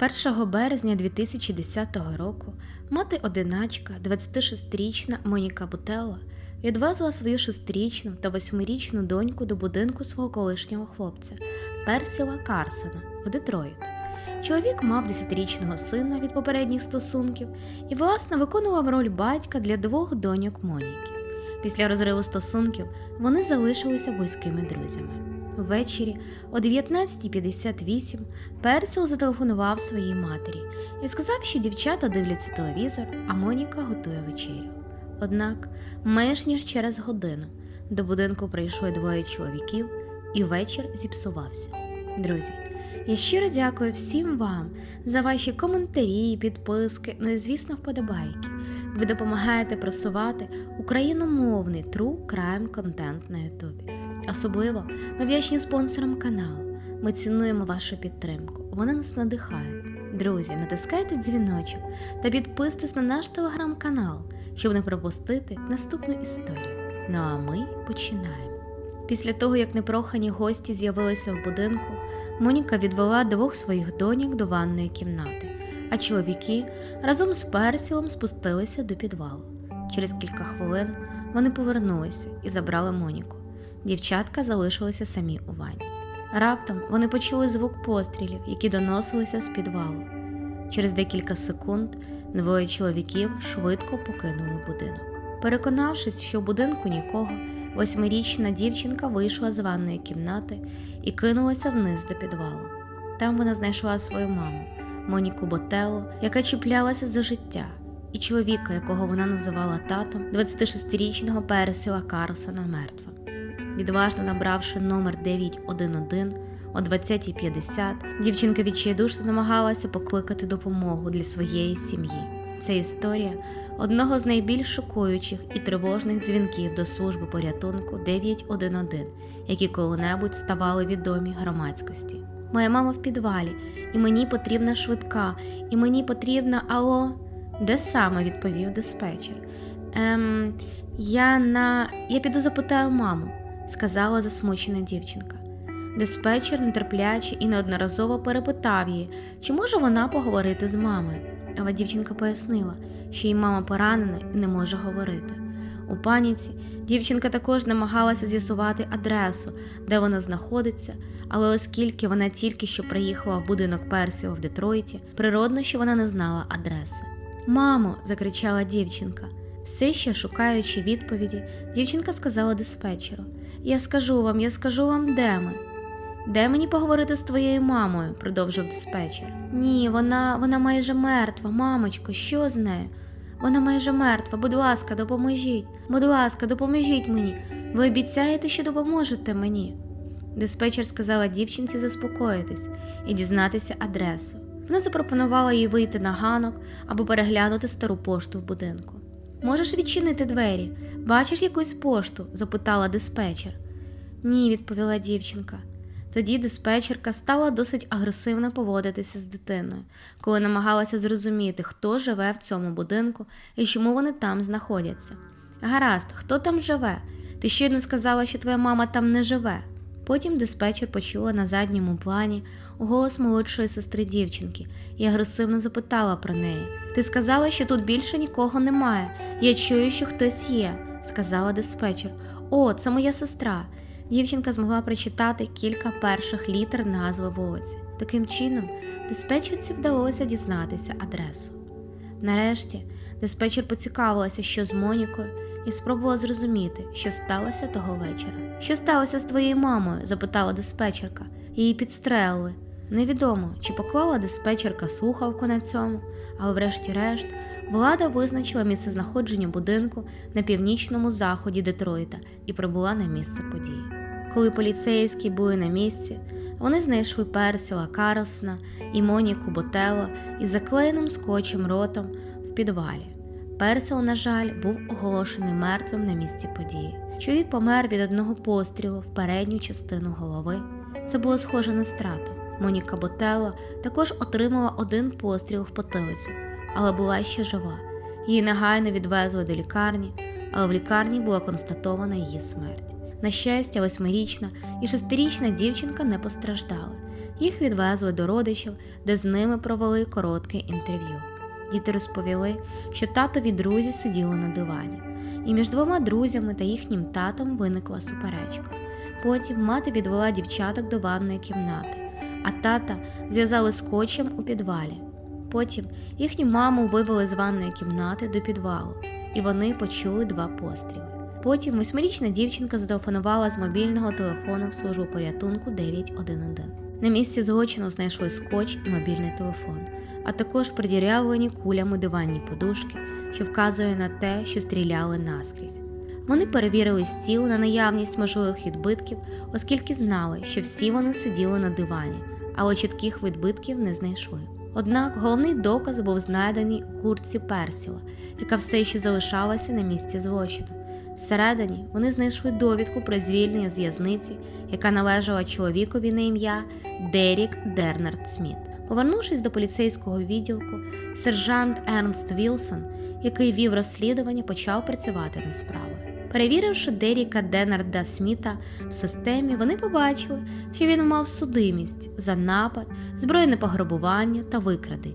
1 березня 2010 року мати одиначка, 26-річна Моніка Бутелла, відвезла свою 6-річну та 8-річну доньку до будинку свого колишнього хлопця Персіла Карсона в Детройт. Чоловік мав 10-річного сина від попередніх стосунків і, власне, виконував роль батька для двох доньок Моніки. Після розриву стосунків вони залишилися близькими друзями. Ввечері о 19.58 Персил зателефонував своїй матері і сказав, що дівчата дивляться телевізор, а Моніка готує вечерю. Однак, менш ніж через годину до будинку прийшли двоє чоловіків, і вечір зіпсувався. Друзі, я щиро дякую всім вам за ваші коментарі, підписки, ну і звісно, вподобайки. Ви допомагаєте просувати україномовний true crime контент на Ютубі. Особливо ми вдячні спонсорам каналу. Ми цінуємо вашу підтримку. Вона нас надихає. Друзі, натискайте дзвіночок та підписуйтесь на наш телеграм-канал, щоб не пропустити наступну історію. Ну а ми починаємо. Після того, як непрохані гості з'явилися в будинку, Моніка відвела двох своїх доньок до ванної кімнати, а чоловіки разом з Персілом спустилися до підвалу. Через кілька хвилин вони повернулися і забрали Моніку. Дівчатка залишилися самі у ванні. Раптом вони почули звук пострілів, які доносилися з підвалу. Через декілька секунд двоє чоловіків швидко покинули будинок. Переконавшись, що в будинку нікого, восьмирічна дівчинка вийшла з ванної кімнати і кинулася вниз до підвалу. Там вона знайшла свою маму, Моніку Ботелло, яка чіплялася за життя, і чоловіка, якого вона називала татом, 26-річного Пересіла Карлсона мертвим. Відважно набравши номер 911 о 20.50, дівчинка відчайдушно намагалася покликати допомогу для своєї сім'ї. Це історія одного з найбільш шокуючих і тривожних дзвінків до служби порятунку 911, які коли-небудь ставали відомі громадськості. Моя мама в підвалі, і мені потрібна швидка, і мені потрібна алло. Де саме відповів диспетчер. Ем, я на. Я піду запитаю маму, сказала засмучена дівчинка. Диспетчер нетерпляче і неодноразово перепитав її, чи може вона поговорити з мамою. Але дівчинка пояснила, що її мама поранена і не може говорити. У паніці дівчинка також намагалася з'ясувати адресу, де вона знаходиться, але оскільки вона тільки що приїхала в будинок Персіо в Детройті, природно, що вона не знала адреси. Мамо, закричала дівчинка. Все ще шукаючи відповіді, дівчинка сказала диспетчеру: Я скажу вам, я скажу вам, де ми. Де мені поговорити з твоєю мамою? продовжив диспетчер. Ні, вона вона майже мертва, мамочко, що з нею? Вона майже мертва, будь ласка, допоможіть. Будь ласка, допоможіть мені. Ви обіцяєте, що допоможете мені. Диспетчер сказала дівчинці заспокоїтись і дізнатися адресу. Вона запропонувала їй вийти на ганок або переглянути стару пошту в будинку. Можеш відчинити двері? Бачиш якусь пошту? запитала диспетчер. Ні, відповіла дівчинка. Тоді диспетчерка стала досить агресивно поводитися з дитиною, коли намагалася зрозуміти, хто живе в цьому будинку і чому вони там знаходяться. Гаразд, хто там живе? Ти щойно сказала, що твоя мама там не живе. Потім диспетчер почула на задньому плані голос молодшої сестри дівчинки і агресивно запитала про неї. Ти сказала, що тут більше нікого немає. Я чую, що хтось є, сказала диспетчер. О, це моя сестра. Дівчинка змогла прочитати кілька перших літер назви вулиці. Таким чином, диспетчерці вдалося дізнатися адресу. Нарешті, диспетчер поцікавилася, що з Монікою, і спробувала зрозуміти, що сталося того вечора. Що сталося з твоєю мамою? запитала диспетчерка. Її підстрелили. Невідомо, чи поклала диспетчерка слухавку на цьому, але врешті-решт влада визначила місцезнаходження будинку на північному заході Детройта і прибула на місце події. Коли поліцейські були на місці, вони знайшли Персіла Карлсона і Моніку Ботелло із заклеєним скотчем ротом в підвалі. Персил, на жаль, був оголошений мертвим на місці події. Чоловік помер від одного пострілу в передню частину голови. Це було схоже на страту. Моніка Ботелло також отримала один постріл в потилицю, але була ще жива. Її негайно відвезли до лікарні, але в лікарні була констатована її смерть. На щастя, восьмирічна і шестирічна дівчинка не постраждали. Їх відвезли до родичів, де з ними провели коротке інтерв'ю. Діти розповіли, що татові друзі сиділи на дивані, і між двома друзями та їхнім татом виникла суперечка. Потім мати відвела дівчаток до ванної кімнати, а тата зв'язали скотчем у підвалі. Потім їхню маму вивели з ванної кімнати до підвалу, і вони почули два постріли. Потім восьмирічна дівчинка зателефонувала з мобільного телефону в службу порятунку 911. На місці злочину знайшли скотч і мобільний телефон, а також придірявлені кулями диванні подушки, що вказує на те, що стріляли наскрізь. Вони перевірили стіл на наявність можливих відбитків, оскільки знали, що всі вони сиділи на дивані, але чітких відбитків не знайшли. Однак головний доказ був знайдений у куртці Персіла, яка все ще залишалася на місці злочину. Всередині вони знайшли довідку про звільнення з яка належала чоловікові на ім'я Дерік Дернард Сміт. Повернувшись до поліцейського відділку, сержант Ернст Вілсон, який вів розслідування, почав працювати над справою. Перевіривши Деріка Денарда Сміта в системі, вони побачили, що він мав судимість за напад, збройне пограбування та викрадення,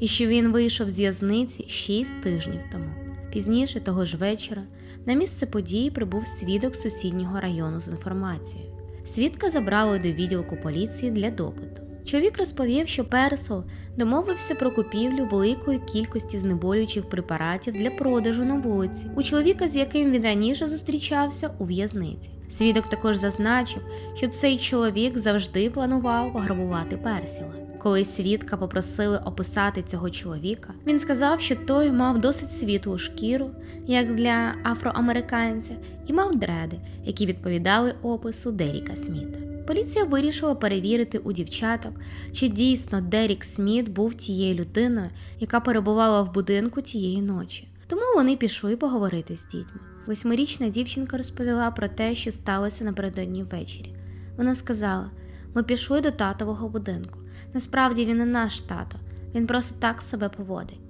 і що він вийшов з в'язниці 6 тижнів тому. Пізніше того ж вечора на місце події прибув свідок сусіднього району з інформацією. Свідка забрали до відділку поліції для допиту. Чоловік розповів, що Персел домовився про купівлю великої кількості знеболюючих препаратів для продажу на вулиці у чоловіка, з яким він раніше зустрічався у в'язниці. Свідок також зазначив, що цей чоловік завжди планував пограбувати Персіла. Коли свідка попросили описати цього чоловіка, він сказав, що той мав досить світлу шкіру, як для афроамериканця, і мав дреди, які відповідали опису Деріка Сміта. Поліція вирішила перевірити у дівчаток, чи дійсно Дерік Сміт був тією людиною, яка перебувала в будинку тієї ночі. Тому вони пішли поговорити з дітьми. Восьмирічна дівчинка розповіла про те, що сталося напередодні ввечері. Вона сказала: ми пішли до татового будинку. Насправді він не наш тато, він просто так себе поводить.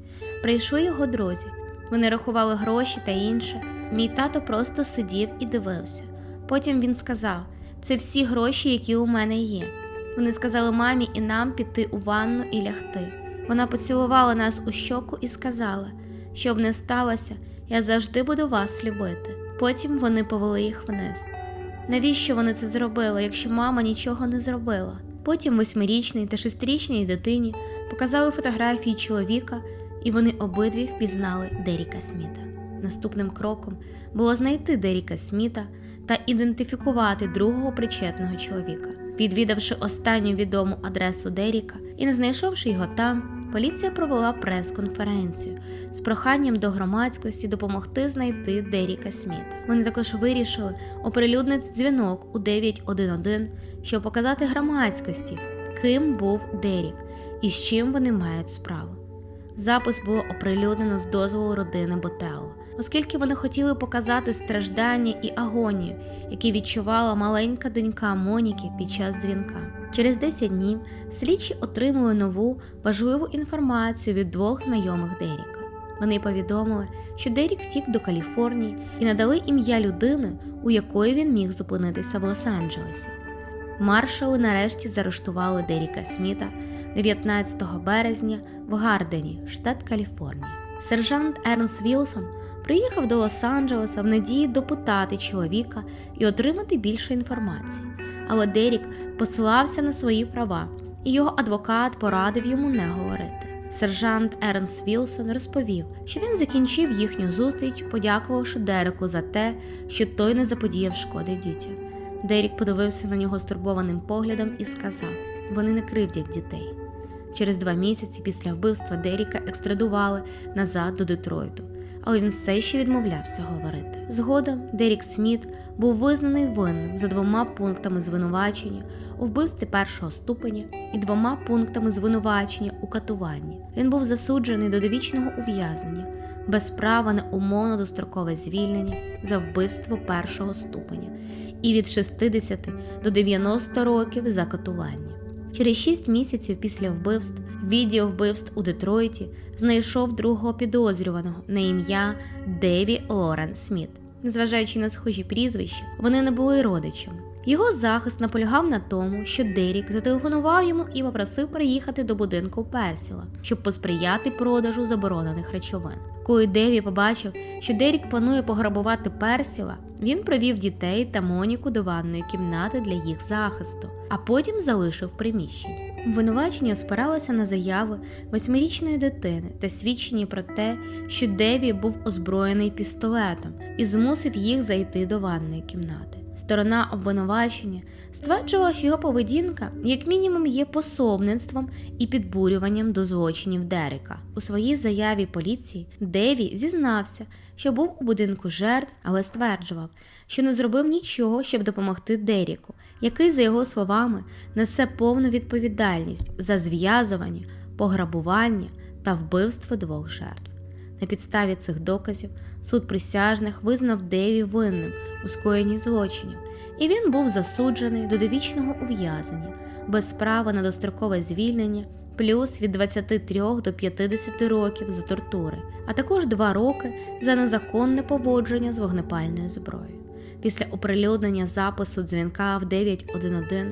Прийшли його друзі. Вони рахували гроші та інше. Мій тато просто сидів і дивився. Потім він сказав: це всі гроші, які у мене є. Вони сказали мамі і нам піти у ванну і лягти. Вона поцілувала нас у щоку і сказала, щоб не сталося, я завжди буду вас любити. Потім вони повели їх вниз. Навіщо вони це зробили, якщо мама нічого не зробила? Потім восьмирічній та шестирічній дитині показали фотографії чоловіка, і вони обидві впізнали Деріка Сміта. Наступним кроком було знайти Деріка Сміта та ідентифікувати другого причетного чоловіка. Відвідавши останню відому адресу Деріка і не знайшовши його там, поліція провела прес-конференцію з проханням до громадськості допомогти знайти Деріка Сміта. Вони також вирішили оприлюднити дзвінок у 911, щоб показати громадськості, ким був Дерік і з чим вони мають справу. Запис було оприлюднено з дозволу родини Ботелло, оскільки вони хотіли показати страждання і агонію, які відчувала маленька донька Моніки під час дзвінка. Через 10 днів слідчі отримали нову важливу інформацію від двох знайомих Деріка. Вони повідомили, що Дерік втік до Каліфорнії і надали ім'я людини, у якої він міг зупинитися в Лос-Анджелесі. Маршали нарешті заарештували Деріка Сміта 19 березня в Гардені, штат Каліфорнія. Сержант Ернс Вілсон приїхав до Лос-Анджелеса в надії допитати чоловіка і отримати більше інформації. Але Дерік посилався на свої права, і його адвокат порадив йому не говорити. Сержант Ернс Вілсон розповів, що він закінчив їхню зустріч, подякувавши Дереку за те, що той не заподіяв шкоди дітям. Дерік подивився на нього стурбованим поглядом і сказав: вони не кривдять дітей. Через два місяці після вбивства Деріка екстрадували назад до Детройту, але він все ще відмовлявся говорити. Згодом Дерік Сміт був визнаний винним за двома пунктами звинувачення у вбивстві першого ступеня і двома пунктами звинувачення у катуванні. Він був засуджений до довічного ув'язнення без права на умовно дострокове звільнення за вбивство першого ступеня і від 60 до 90 років за катування. Через 6 місяців після вбивств відділ вбивств у Детройті знайшов другого підозрюваного на ім'я Деві Лорен Сміт. Незважаючи на схожі прізвища, вони не були родичами. Його захист наполягав на тому, що Дерік зателефонував йому і попросив приїхати до будинку Персіла, щоб посприяти продажу заборонених речовин. Коли Деві побачив, що Дерік планує пограбувати Персіла, він провів дітей та Моніку до ванної кімнати для їх захисту, а потім залишив приміщення. Обвинувачення спиралося на заяви восьмирічної дитини та свідчення про те, що Деві був озброєний пістолетом і змусив їх зайти до ванної кімнати. Сторона обвинувачення стверджувала, що його поведінка, як мінімум, є пособництвом і підбурюванням до злочинів Дерека. У своїй заяві поліції Деві зізнався, що був у будинку жертв, але стверджував, що не зробив нічого, щоб допомогти Деріку, який, за його словами, несе повну відповідальність за зв'язування, пограбування та вбивство двох жертв. На підставі цих доказів суд присяжних визнав Деві винним у скоєнні злочинів, і він був засуджений до довічного ув'язнення без права на дострокове звільнення, плюс від 23 до 50 років за тортури, а також 2 роки за незаконне поводження з вогнепальною зброєю. Після оприлюднення запису дзвінка в 911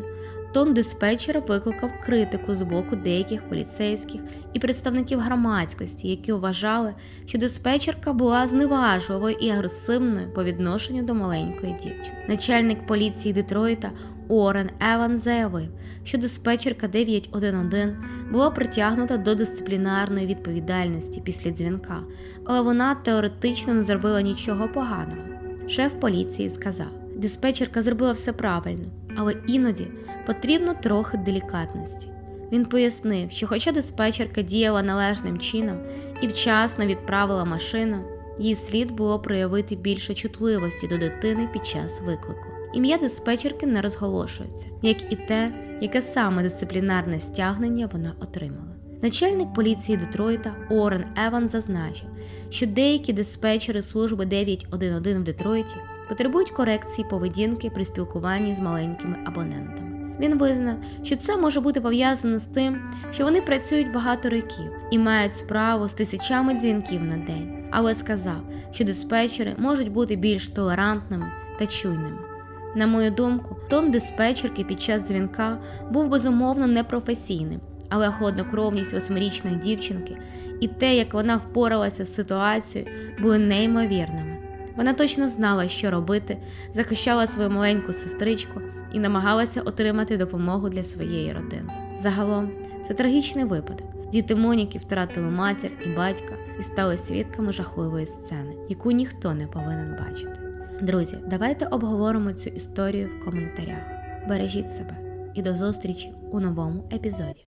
Тон диспетчера викликав критику з боку деяких поліцейських і представників громадськості, які вважали, що диспетчерка була зневажливою і агресивною по відношенню до маленької дівчини. Начальник поліції Детройта Орен Еван заявив, що диспетчерка 911 була притягнута до дисциплінарної відповідальності після дзвінка, але вона теоретично не зробила нічого поганого. Шеф поліції сказав: диспетчерка зробила все правильно, але іноді потрібно трохи делікатності. Він пояснив, що, хоча диспетчерка діяла належним чином і вчасно відправила машину, їй слід було проявити більше чутливості до дитини під час виклику. Ім'я диспетчерки не розголошується, як і те, яке саме дисциплінарне стягнення вона отримала. Начальник поліції Детройта Орен Еван зазначив, що деякі диспетчери служби 911 в Детройті потребують корекції поведінки при спілкуванні з маленькими абонентами. Він визнав, що це може бути пов'язано з тим, що вони працюють багато років і мають справу з тисячами дзвінків на день, але сказав, що диспетчери можуть бути більш толерантними та чуйними. На мою думку, тон диспетчерки під час дзвінка був безумовно непрофесійним, але холоднокровність восьмирічної дівчинки і те, як вона впоралася з ситуацією, були неймовірними. Вона точно знала, що робити, захищала свою маленьку сестричку і намагалася отримати допомогу для своєї родини. Загалом, це трагічний випадок. Діти Моніки втратили матір і батька і стали свідками жахливої сцени, яку ніхто не повинен бачити. Друзі, давайте обговоримо цю історію в коментарях. Бережіть себе і до зустрічі у новому епізоді.